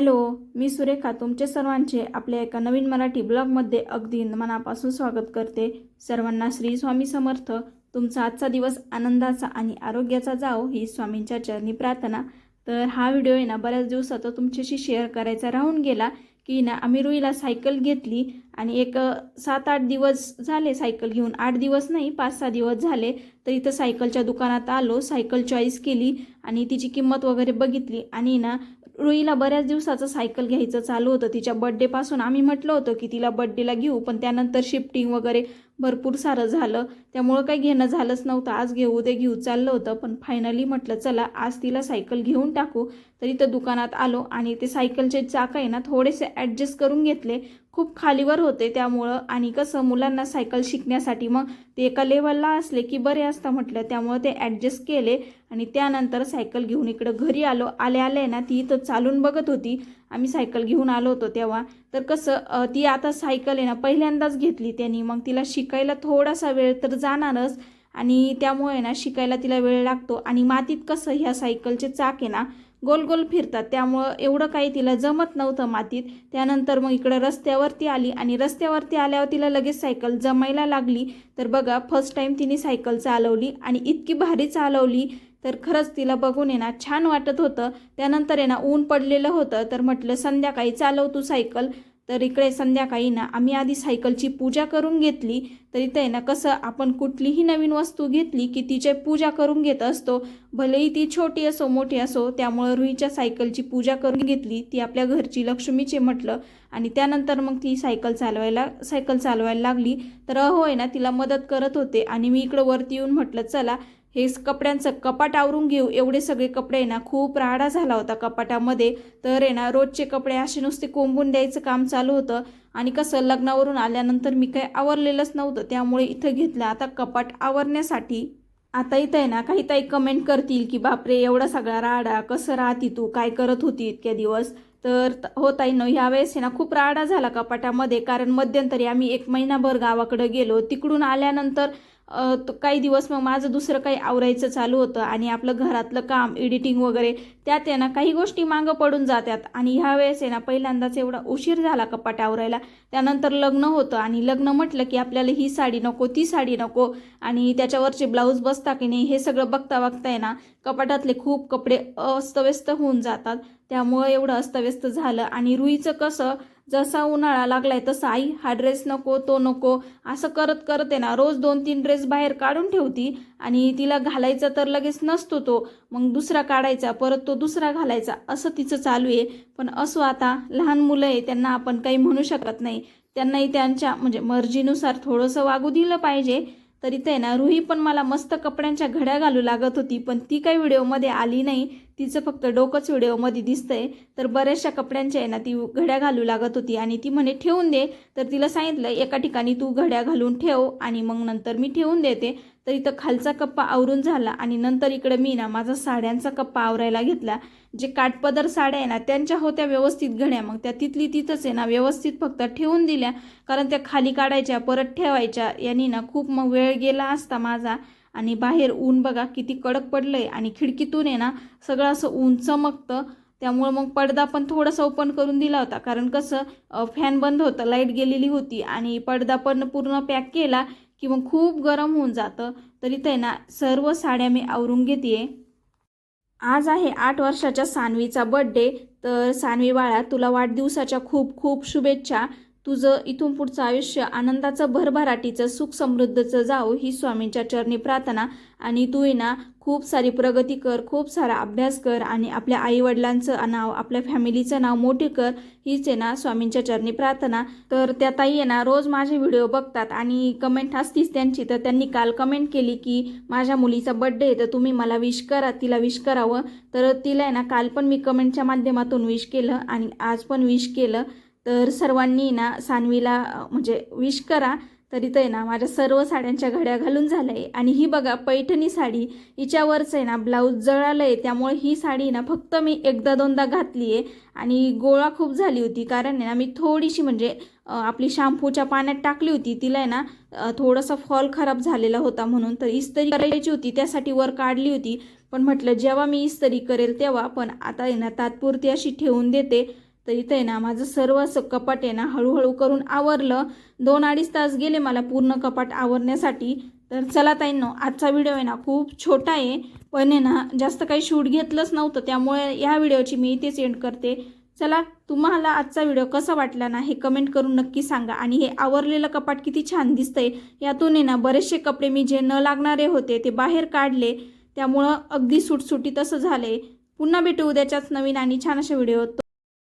Hello मी सुरेखा तुमचे सर्वांचे आपल्या एका नवीन मराठी ब्लॉगमध्ये अगदी मनापासून स्वागत करते. सर्वांना श्री स्वामी समर्थ. तुमचा आजचा दिवस आनंदाचा आणि आरोग्याचा जाओ ही स्वामींच्या चरणी प्रार्थना. तर हा व्हिडिओ आहे ना बऱ्याच दिवसात तुमच्याशी शेअर करायचा राहून गेला की ना आम्ही रुईला सायकल घेतली आणि एक सात आठ दिवस झाले सायकल घेऊन. आठ दिवस नाही पाच सहा दिवस झाले. तर इथं सायकलच्या दुकानात आलो सायकल चॉईस केली आणि तिची किंमत वगैरे बघितली. आणि ना रुईला बऱ्याच दिवसाचं सायकल घ्यायचं चालू होतं. तिच्या बड्डेपासून आम्ही म्हटलं होतं की तिला बड्डेला घेऊ पण त्यानंतर शिफ्टिंग वगैरे भरपूर सारं झालं. त्यामुळं काही घेणं झालंच नव्हतं. आज घेऊ उद्या घेऊ चाललं होतं. पण फायनली म्हटलं चला आज तिला सायकल घेऊन टाकू. तर इथं दुकानात आलो आणि ते सायकलचे चाक आहे ना थोडेसे ॲडजस्ट करून घेतले. खूप खालीवर होते त्यामुळं. आणि कसं मुलांना सायकल शिकण्यासाठी मग ते एका लेवलला असले की बरे असतं म्हटलं. त्यामुळं ते ॲडजस्ट केले आणि त्यानंतर सायकल घेऊन इकडं घरी आलो. आले आले ना ती इथं चालून बघत होती. आम्ही सायकल घेऊन आलो होतो तेव्हा. तर कसं ती आता सायकल आहे ना पहिल्यांदाच घेतली त्यांनी. मग तिला शिकायला थोडासा वेळ तर जाणारच. आणि त्यामुळे ना शिकायला तिला वेळ लागतो. आणि मातीत कसं ह्या सायकलचे चाक आहे ना गोल गोल फिरतात. त्यामुळं एवढं काही तिला जमत नव्हतं मातीत. त्यानंतर मग इकडं रस्त्यावरती आली. आणि रस्त्यावरती आल्यावर तिला लगेच सायकल जमायला लागली. तर बघा फर्स्ट टाईम तिने सायकल चालवली. आणि इतकी भारी चालवली. तर खरंच तिला बघून येणार छान वाटत होतं. त्यानंतर आहे ना ऊन पडलेलं होतं. तर म्हटलं संध्याकाळी चालव तू सायकल. तर इकडे संध्याकाळी ना आम्ही आधी सायकलची पूजा करून घेतली. तर इथे आहे ना कसं आपण कुठलीही नवीन वस्तू घेतली की तिचे पूजा करून घेत असतो. भलेही ती छोटी असो मोठी असो त्यामुळं रुईच्या सायकलची पूजा करून घेतली. ती आपल्या घरची लक्ष्मीचे म्हटलं. आणि त्यानंतर मग ती सायकल चालवायला सायकल चालवायला लागली. तर अहो आहे ना तिला मदत करत होते. आणि मी इकडं वरती येऊन म्हटलं चला. हे कपड्यांचं कपाट आवरून घेऊ. एवढे सगळे कपडे आहे ना खूप राडा झाला होता कपाटामध्ये. तर आहे ना रोजचे कपडे असे नुसते कोंबून द्यायचं काम चालू होतं. आणि कसं लग्नावरून आल्यानंतर मी काही आवरलेलंच नव्हतं. त्यामुळे इथं घेतलं आता कपाट आवरण्यासाठी. आता इथं आहे ना काही ताई कमेंट करतील की बापरे एवढा सगळा राडा कसं राहती तू? काय करत होती इतक्या दिवस? तर त- हो ताई न ह्यावेळेस ना खूप राडा झाला कपाटामध्ये कारण मध्यंतरी आम्ही एक महिनाभर गावाकडे गेलो. तिकडून आल्यानंतर काही दिवस मग माझं दुसरं काही आवरायचं चालू होतं आणि आपलं घरातलं काम एडिटिंग वगैरे त्यात आहे ना काही गोष्टी मागं पडून जातात. आणि ह्या वेळेस आहे ना पहिल्यांदाच एवढा उशीर झाला कपाट आवरायला. त्यानंतर लग्न होतं आणि लग्न म्हटलं की आपल्याला ही साडी नको ती साडी नको आणि त्याच्यावरचे ब्लाऊज बसता की नाही हे सगळं बघता बघता आहे ना कपाटातले खूप कपडे अस्तव्यस्त होऊन जातात. त्यामुळं एवढं अस्तव्यस्त झालं. आणि रुईचं कसं जसा उन्हाळा लागलाय तसा आई हा ड्रेस नको तो नको असं करत करत आहे ना रोज दोन तीन ड्रेस बाहेर काढून ठेवती आणि तिला घालायचा तर लगेच नसतो तो मग दुसरा काढायचा परत तो दुसरा घालायचा असं तिचं चालू आहे. पण असो आता लहान मुलं आहे त्यांना आपण काही म्हणू शकत नाही. त्यांनाही त्यांच्या म्हणजे मर्जीनुसार थोडंसं वागू दिलं पाहिजे. तर इथे आहे ना रुही पण मला मस्त कपड्यांच्या घड्या घालू लागत होती पण ती काही व्हिडिओमध्ये आली नाही. तिचं फक्त डोकंच व्हिडिओमध्ये दिसतंय. तर बऱ्याचशा कपड्यांच्या आहे ना ती घड्या घालू लागत होती आणि ती म्हणे ठेवून दे. तर तिला सांगितलं एका ठिकाणी तू घड्या घालून ठेव आणि मग नंतर मी ठेवून देते. तर इथं खालचा कप्पा आवरून झाला आणि नंतर इकडे मी ना माझा साड्यांचा कप्पा आवरायला घेतला. जे काठपदर साड्या आहे ना त्यांच्या होत्या व्यवस्थित घड्या. मग त्या तिथली तिथंच आहे ना व्यवस्थित फक्त ठेवून दिल्या. कारण त्या खाली काढायच्या परत ठेवायच्या. यांनी ना खूप मग वेळ गेला असता माझा. आणि बाहेर ऊन बघा किती कडक पडलं आहे आणि खिडकीतून आहे ना सगळं असं ऊन चमकतं. त्यामुळं मग पडदा पण थोडासा ओपन करून दिला होता. कारण कसं फॅन बंद होतं लाइट गेलेली होती आणि पडदा पण पूर्ण पॅक केला की मग खूप गरम होऊन जातं. तरी ते ना सर्व साड्या मी आवरून घेते आज आहे आठ वर्षाच्या सानवीचा बड्डे तर सानवी बाळा तुला वाढदिवसाच्या खूप खूप शुभेच्छा. तुझं इथून पुढचं आयुष्य आनंदाचं भरभराटीचं सुख समृद्धचं जावो ही स्वामींच्या चरणी प्रार्थना. आणि तू आहे ना खूप सारी प्रगती कर खूप सारा अभ्यास कर आणि आपल्या आईवडिलांचं नाव आपल्या फॅमिलीचं नाव मोठे कर. हीच आहे ना स्वामींच्या चरणी प्रार्थना. तर त्या ताई आहे ना रोज माझे व्हिडिओ बघतात आणि कमेंट असतीच त्यांची. तर त्यांनी काल कमेंट केली की माझ्या मुलीचा बड्डे आहे तर तुम्ही मला विश करा तिला विश करावं. तर तिला आहे ना काल पण मी कमेंटच्या माध्यमातून विश केलं आणि आज पण विश केलं. तर सर्वांनी ना सानवीला म्हणजे विश करा तर आहे ना माझ्या सर्व साड्यांच्या घड्या घालून झाल्या. आहे आणि ही बघा पैठणी साडी हिच्यावरच आहे ना ब्लाऊज जळालं आहे त्यामुळे ही साडी ना फक्त मी एकदा दोनदा घातली आहे आणि गोळा खूप झाली होती कारण आहे ना मी थोडीशी म्हणजे आपली शॅम्पूच्या पाण्यात टाकली होती. तिला आहे ना थोडासा फॉल खराब झालेला होता म्हणून तर इस्तरी करायची होती त्यासाठी वर काढली होती. पण म्हटलं जेव्हा मी इस्त्री करेल तेव्हा पण आता आहे ना तात्पुरती अशी ठेवून देते. तर इथं आहे ना माझं सर्व असं कपाट आहे ना हळूहळू करून आवरलं. दोन अडीच तास गेले मला पूर्ण कपाट आवरण्यासाठी. तर चला ताईंनो आजचा व्हिडिओ आहे ना खूप छोटा आहे. पण आहे ना जास्त काही शूट घेतलंच नव्हतं त्यामुळे या व्हिडिओची मी इथेच एंड करते. चला तुम्हाला आजचा व्हिडिओ कसा वाटला ना हे कमेंट करून नक्की सांगा. आणि हे आवरलेलं कपाट किती छान दिसतंय. यातून आहे ना बरेचसे कपडे मी जे न लागणारे होते ते बाहेर काढले. त्यामुळं अगदी सुटसुटीत असं झालंय. पुन्हा भेटू उद्याच्याच नवीन आणि छान अशा व्हिडिओ